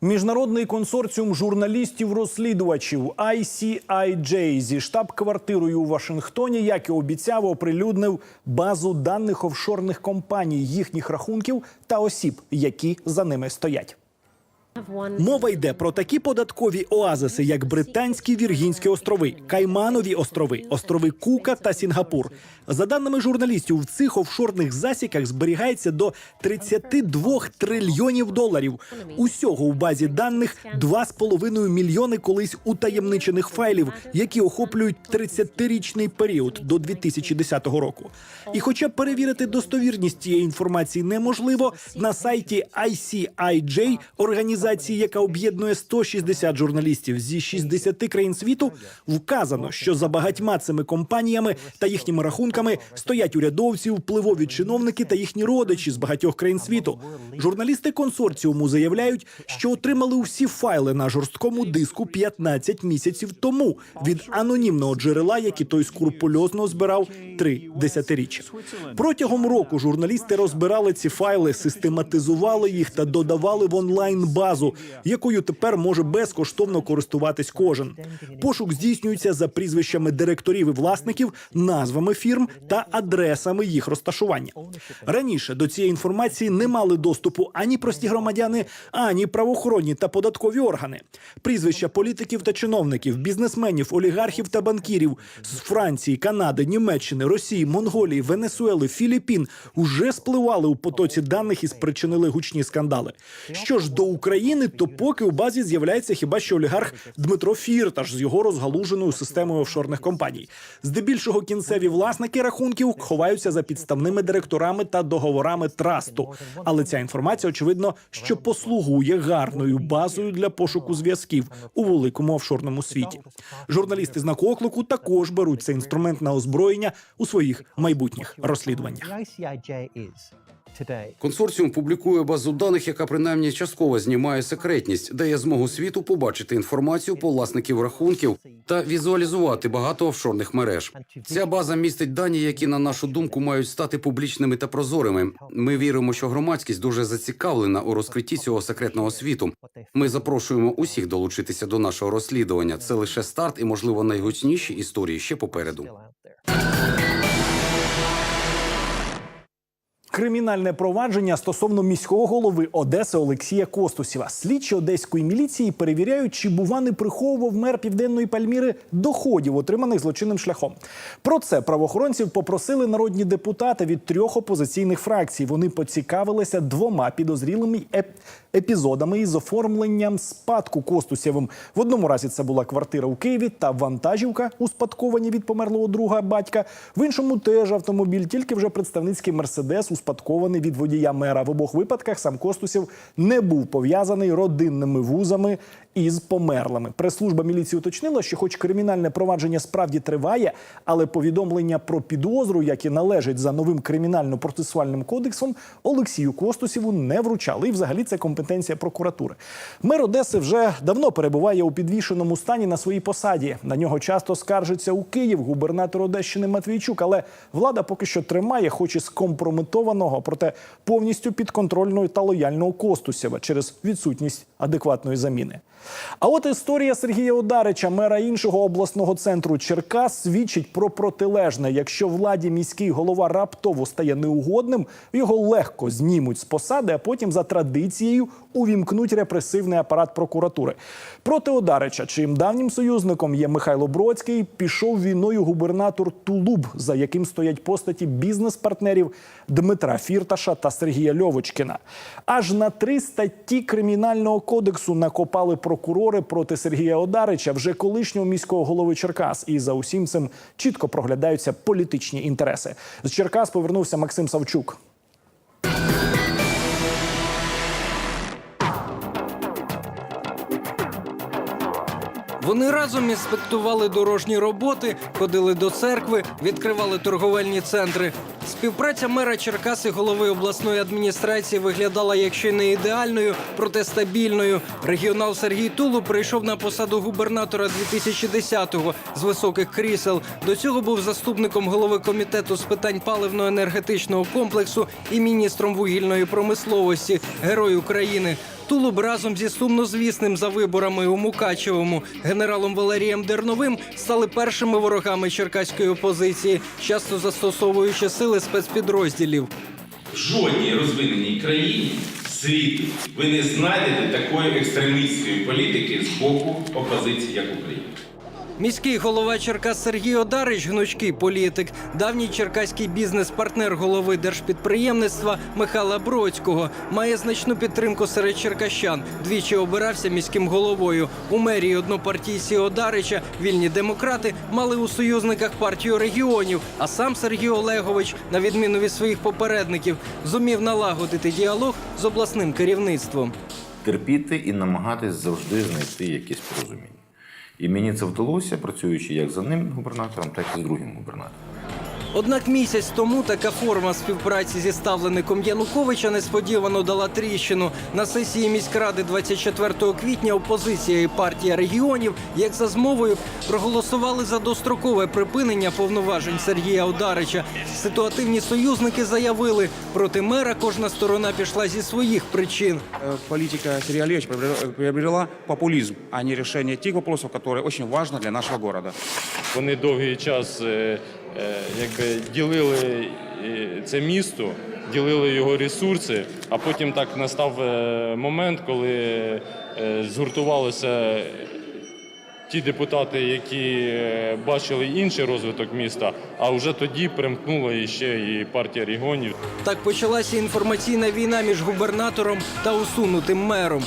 Міжнародний консорціум журналістів-розслідувачів ICIJ зі штаб-квартирою у Вашингтоні, як і обіцяв, оприлюднив базу даних офшорних компаній, їхніх рахунків та осіб, які за ними стоять. Мова йде про такі податкові оазиси, як Британські Віргінські острови, Кайманові острови, острови Кука та Сінгапур. За даними журналістів, в цих офшорних засіках зберігається до 32 трильйонів доларів. Усього у базі даних 2,5 мільйони колись утаємничених файлів, які охоплюють 30-річний період до 2010 року. І хоча перевірити достовірність цієї інформації неможливо, на сайті ICIJ, організації, яка об'єднує 160 журналістів зі 60 країн світу, вказано, що за багатьма цими компаніями та їхніми рахунками стоять урядовці, впливові чиновники та їхні родичі з багатьох країн світу. Журналісти консорціуму заявляють, що отримали усі файли на жорсткому диску 15 місяців тому від анонімного джерела, який той скрупульозно збирав три десятиріччя. Протягом року журналісти розбирали ці файли, систематизували їх та додавали в онлайн базу, якою тепер може безкоштовно користуватись кожен. Пошук здійснюється за прізвищами директорів і власників, назвами фірм та адресами їх розташування. Раніше до цієї інформації не мали доступу ані прості громадяни, ані правоохоронні та податкові органи. Прізвища політиків та чиновників, бізнесменів, олігархів та банкірів з Франції, Канади, Німеччини, Росії, Монголії, Венесуели, Філіппін уже спливали у потоці даних і спричинили гучні скандали. Що ж до України, то поки у базі з'являється хіба що олігарх Дмитро Фірташ з його розгалуженою системою офшорних компаній. Здебільшого кінцеві власники рахунків ховаються за підставними директорами та договорами трасту. Але ця інформація, очевидно, що послугує гарною базою для пошуку зв'язків у великому офшорному світі. Журналісти знаку оклику також беруть цей інструмент на озброєння у своїх майбутніх розслідуваннях. Консорціум публікує базу даних, яка принаймні частково знімає секретність, дає змогу світу побачити інформацію по власників рахунків та візуалізувати багато офшорних мереж. Ця база містить дані, які на нашу думку мають стати публічними та прозорими. Ми віримо, що громадськість дуже зацікавлена у розкритті цього секретного світу. Ми запрошуємо усіх долучитися до нашого розслідування. Це лише старт і, можливо, найгучніші історії ще попереду. Кримінальне провадження стосовно міського голови Одеси Олексія Костусєва. Слідчі одеської міліції перевіряють, чи бува не приховував мер південної Пальміри доходів, отриманих злочинним шляхом. Про це правоохоронців попросили народні депутати від трьох опозиційних фракцій. Вони поцікавилися двома підозрілими еп- епізодами із оформленням спадку Костусєвим. В одному разі це була квартира у Києві та вантажівка, успадковані від померлого друга батька. В іншому теж автомобіль, тільки вже представницький мерседес, успадкований від водія мера. В обох випадках сам Костусєв не був пов'язаний родинними вузами із померлими. Прес-служба міліції уточнила, що, хоч кримінальне провадження справді триває, але повідомлення про підозру, які належать за новим кримінально-процесуальним кодексом, Олексію Костусєву не вручали. І взагалі це компетенція прокуратури. Мер Одеси вже давно перебуває у підвішеному стані на своїй посаді. На нього часто скаржиться у Київ губернатор Одещини Матвійчук, але влада поки що тримає, хоч і скомпрометованого, проте повністю підконтрольного та лояльного Костусєва через відсутність адекватної заміни. А от історія Сергія Ударича, мера іншого обласного центру Черкас, свідчить про протилежне. Якщо владі міський голова раптово стає неугодним, його легко знімуть з посади, а потім за традицією увімкнуть репресивний апарат прокуратури. Проти Одарича, чиїм давнім союзником є Михайло Бродський, пішов війною губернатор Тулуб, за яким стоять постаті бізнес-партнерів Дмитра Фірташа та Сергія Льовочкіна. Аж на три статті кримінального кодексу накопали прокурори проти Сергія Одарича, вже колишнього міського голови Черкас. І за усім цим чітко проглядаються політичні інтереси. З Черкас повернувся Максим Савчук. Вони разом інспектували дорожні роботи, ходили до церкви, відкривали торговельні центри. Співпраця мера Черкаси, голови обласної адміністрації, виглядала якщо не ідеальною, проте стабільною. Регіонал Сергій Тулу прийшов на посаду губернатора 2010-го з високих крісел. До цього був заступником голови комітету з питань паливно-енергетичного комплексу і міністром вугільної промисловості, герой України. Тулуб разом зі сумнозвісним за виборами у Мукачевому генералом Валерієм Дерновим стали першими ворогами черкаської опозиції, часто застосовуючи сили спецпідрозділів. В жодній розвиненій країні світу ви не знайдете такої екстремістської політики з боку опозиції, як Україна. Міський голова Черкас Сергій Одарич, гнучкий політик, давній черкаський бізнес-партнер голови держпідприємництва Михайла Бродського, має значну підтримку серед черкащан. Двічі обирався міським головою. У мерії однопартійці Одарича вільні демократи мали у союзниках партію регіонів. А сам Сергій Олегович, на відміну від своїх попередників, зумів налагодити діалог з обласним керівництвом. терпіти і намагатись завжди знайти якесь порозуміння. І мені це вдалося, працюючи як за ним губернатором, так і з другим губернатором. Однак місяць тому така форма співпраці зі ставлеником Януковича несподівано дала тріщину. На сесії міськради 24 квітня опозиція і партія регіонів, як за змовою, проголосували за дострокове припинення повноважень Сергія Одарича. Ситуативні союзники заявили, проти мера кожна сторона пішла зі своїх причин. Э, Политика Сергея Олеговича приобрела- приобрела популизм, а не решение тех вопросов, которые очень важны для нашего города. Вони довгий час е, якби ділили е, це місто, ділили його ресурси, а потім так настав е, момент, коли згуртувалися ті депутати, які бачили інший розвиток міста, а вже тоді примкнула іще і партія регіонів. Так почалася інформаційна війна між губернатором та усунутим мером.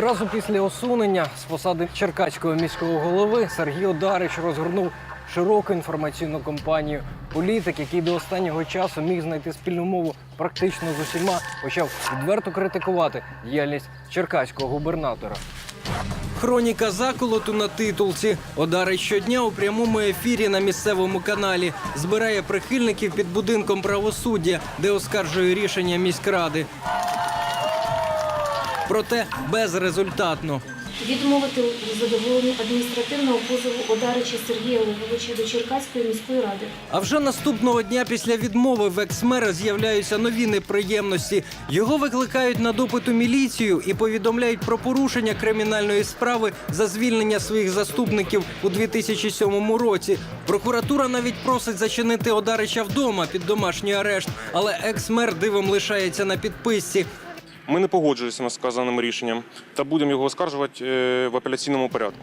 Одразу після усунення з посади черкаського міського голови Сергій Одарич розгорнув широку інформаційну кампанію. Політик, який до останнього часу міг знайти спільну мову практично з усіма, почав відверто критикувати діяльність черкаського губернатора. Хроніка заколоту на титулці. Одарить щодня у прямому ефірі на місцевому каналі. Збирає прихильників під будинком правосуддя, де оскаржує рішення міськради. Проте безрезультатно. Відмовити у задоволенні адміністративного позову Одарича Сергія Олеговича до Черкаської міської ради. А вже наступного дня після відмови в екс-мера з'являються нові неприємності. Його викликають на допит у міліцію і повідомляють про порушення кримінальної справи за звільнення своїх заступників у 2007 році. Прокуратура навіть просить зачинити Одарича вдома під домашній арешт, але екс-мер дивом лишається на підписці. Ми не погоджуємося з сказаним рішенням та будемо його оскаржувати е, в апеляційному порядку.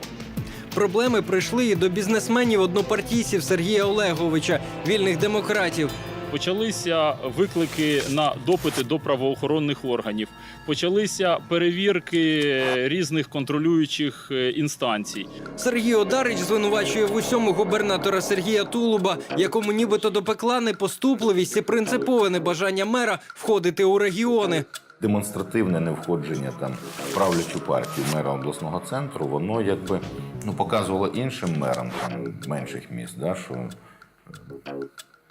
Проблеми прийшли і до бізнесменів однопартійців Сергія Олеговича, вільних демократів. Почалися виклики на допити до правоохоронних органів. Почалися перевірки різних контролюючих е, інстанцій. Сергій Одарич звинувачує в усьому губернатора Сергія Тулуба, якому нібито допекла непоступливість і принципове небажання мера входити у регіони. Демонстративне невходження там в правлячу партію мера обласного центру, воно якби ну показувало іншим мерам там менших міст, да, що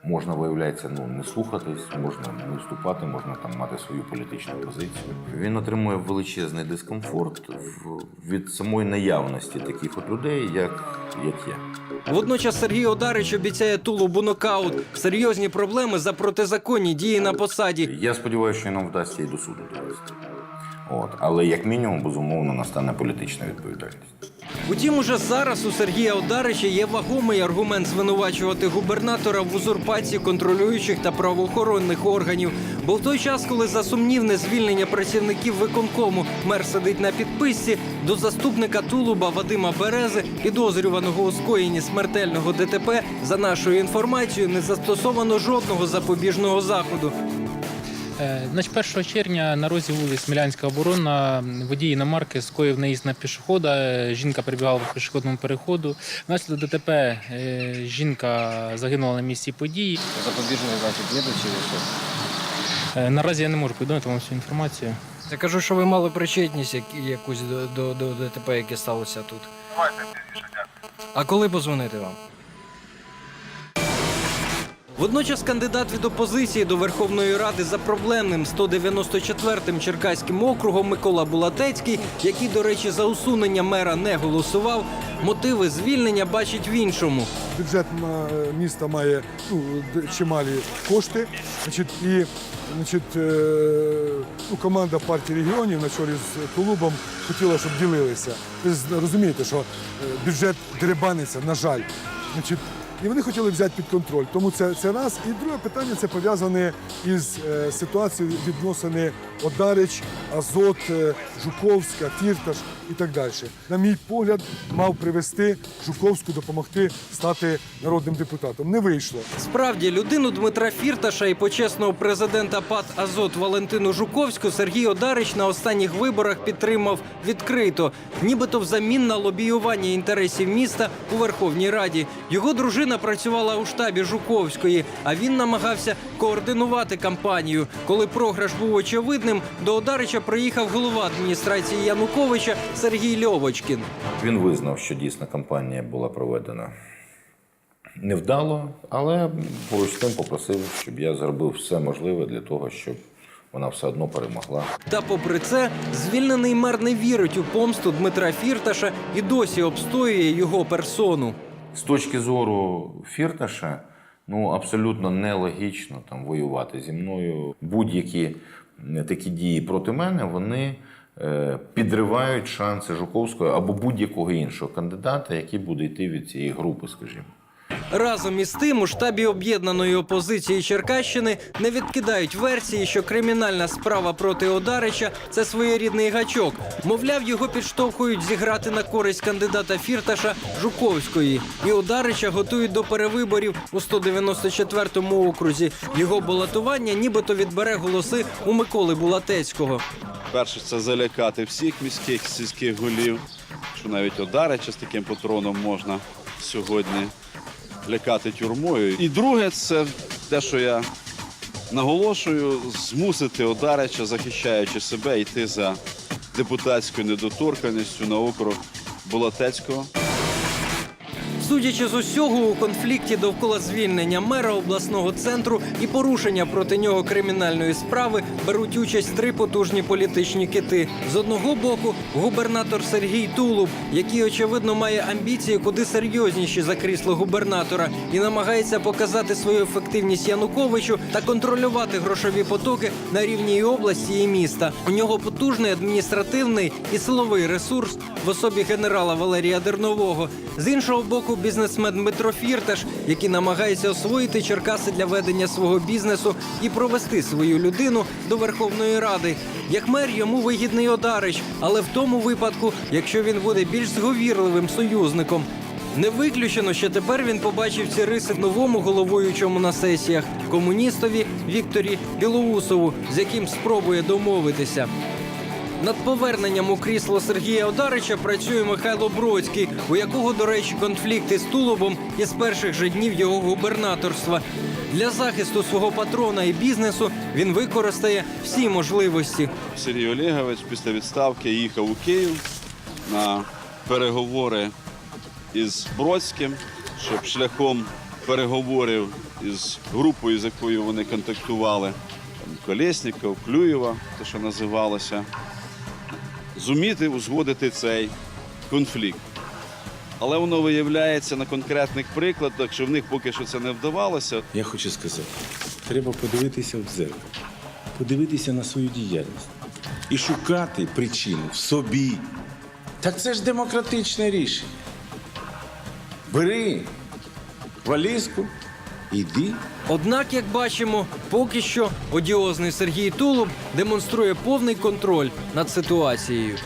можна виявляється ну не слухатись, можна не вступати, можна там мати свою політичну позицію. Він отримує величезний дискомфорт в- від самої наявності таких от людей, як, як я. Водночас Сергій Одарич обіцяє Тулубу нокаут, серйозні проблеми за протизаконні дії на посаді. Я сподіваюся, що нам вдасться і до суду довести. От, але як мінімум, безумовно, настане політична відповідальність. Утім, уже зараз у Сергія Одарича є вагомий аргумент звинувачувати губернатора в узурпації контролюючих та правоохоронних органів. Бо в той час, коли за сумнівне звільнення працівників виконкому мер сидить на підписці, до заступника Тулуба Вадима Берези, підозрюваного у скоєнні смертельного ДТП, за нашою інформацією, не застосовано жодного запобіжного заходу. Е, Значить, 1 червня на розі вулиць Смілянська оборона водій іномарки скоїв наїзд на пішохода. Е, Жінка перебігала по пішохідному переходу. Внаслідок ДТП е, жінка загинула на місці події. Запобіжний захід є що? Е, Наразі я не можу повідомити вам всю інформацію. Я кажу, що ви мали причетність якусь до, до, до ДТП, яке сталося тут. Давайте А коли позвонити вам? Водночас кандидат від опозиції до Верховної Ради за проблемним 194-м Черкаським округом Микола Булатецький, який, до речі, за усунення мера не голосував, мотиви звільнення бачить в іншому. Бюджет ма- міста має ну, чималі кошти. Значить, і значить, е, ну, команда партії регіонів на чолі з клубом хотіла, щоб ділилися. Ви розумієте, що е, бюджет деребаниться, на жаль. Значить, і вони хотіли взяти під контроль. Тому це, це раз. І друге питання це пов'язане із е, ситуацією відносини Одарич, Азот, е, Жуковська, Фірташ і так далі. На мій погляд, мав привести Жуковську допомогти стати народним депутатом. Не вийшло. Справді, людину Дмитра Фірташа і почесного президента ПАТ Азот Валентину Жуковську Сергій Одарич на останніх виборах підтримав відкрито, нібито взамін на лобіювання інтересів міста у Верховній Раді. Його дружина працювала у штабі Жуковської, а він намагався координувати кампанію. Коли програш був очевидним, до Одарича приїхав голова адміністрації Януковича Сергій Льовочкін. Він визнав, що дійсно кампанія була проведена невдало, але поруч з тим попросив, щоб я зробив все можливе для того, щоб вона все одно перемогла. Та попри це, звільнений мер не вірить у помсту Дмитра Фірташа і досі обстоює його персону. З точки зору Фірташа, ну абсолютно нелогічно там воювати зі мною. Будь-які е, такі дії проти мене вони е, підривають шанси Жуковського або будь-якого іншого кандидата, який буде йти від цієї групи, скажімо. Разом із тим у штабі об'єднаної опозиції Черкащини не відкидають версії, що кримінальна справа проти Одарича це своєрідний гачок. Мовляв, його підштовхують зіграти на користь кандидата Фірташа Жуковської. І Одарича готують до перевиборів у 194-му окрузі. Його балотування нібито відбере голоси у Миколи Булатецького. Перше, це залякати всіх міських сільських голів, що навіть Одарича з таким патроном можна сьогодні лякати тюрмою. І друге, це те, що я наголошую, змусити Одарича, захищаючи себе, йти за депутатською недоторканістю на округ Болотецького. Судячи з усього, у конфлікті довкола звільнення мера обласного центру і порушення проти нього кримінальної справи беруть участь три потужні політичні кити. З одного боку, губернатор Сергій Тулуб, який очевидно має амбіції куди серйозніші за крісло губернатора, і намагається показати свою ефективність Януковичу та контролювати грошові потоки на рівні і області і міста. У нього потужний адміністративний і силовий ресурс в особі генерала Валерія Дернового. З іншого боку, бізнесмен Дмитро Фірташ, який намагається освоїти Черкаси для ведення свого бізнесу і провести свою людину до Верховної Ради. Як мер йому вигідний Одарич, але в тому випадку, якщо він буде більш зговірливим союзником. Не виключено, що тепер він побачив ці риси новому головуючому на сесіях комуністові Вікторі Білоусову, з яким спробує домовитися. Над поверненням у крісло Сергія Одарича працює Михайло Бродський, у якого, до речі, конфлікти з Тулубом із перших же днів його губернаторства. Для захисту свого патрона і бізнесу він використає всі можливості. Сергій Олегович після відставки їхав у Київ на переговори із Бродським, щоб шляхом переговорів із групою, з якою вони контактували, Колєсніков, Клюєва, те, що називалося, зуміти узгодити цей конфлікт. Але воно виявляється на конкретних прикладах, що в них поки що це не вдавалося. Я хочу сказати, треба подивитися в дзеркало, подивитися на свою діяльність і шукати причину в собі. Так це ж демократичне рішення. Бери валізку, іди. Однак, як бачимо, поки що одіозний Сергій Тулуб демонструє повний контроль над ситуацією.